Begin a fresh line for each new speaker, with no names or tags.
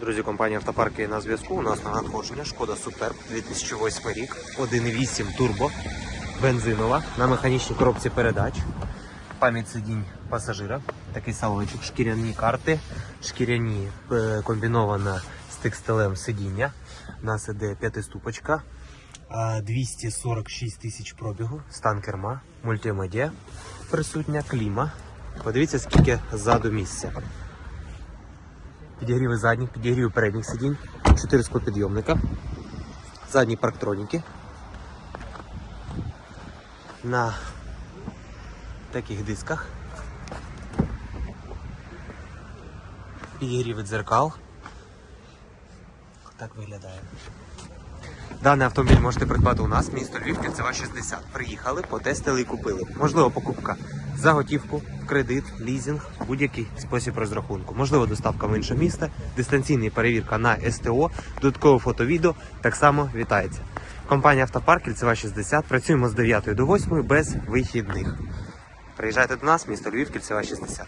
Друзі, компанія автопарки на зв'язку. У нас на надходження Шкода Суперб 2008 рік, 1.8 турбо, бензинова на механічній коробці передач. Пам'ять сидінь пасажира, такий салончик, шкіряні карти, шкіряні е, комбінована з текстилем сидіння. У нас іде п'ятиступочка, а, 246 тисяч пробігу, стан керма, мультимедіа, присутня кліма. Подивіться, скільки ззаду місця. Підігріви задніх, підігріви передніх сидінь, 4 склопідйомника, задні парктроніки. На таких дисках. Підігріви дзеркал. Так виглядає. Даний автомобіль можете придбати у нас, місто Львів, Кільцева 60. Приїхали, потестили і купили. Можливо, покупка за готівку, кредит, лізинг, будь-який спосіб розрахунку. Можливо, доставка в інше місто, дистанційна перевірка на СТО, додаткове фото-відео так само вітається. Компанія Автопарк Кільцева 60. Працюємо з 9 до 8 без вихідних. Приїжджайте до нас, місто Львів, Кільцева 60.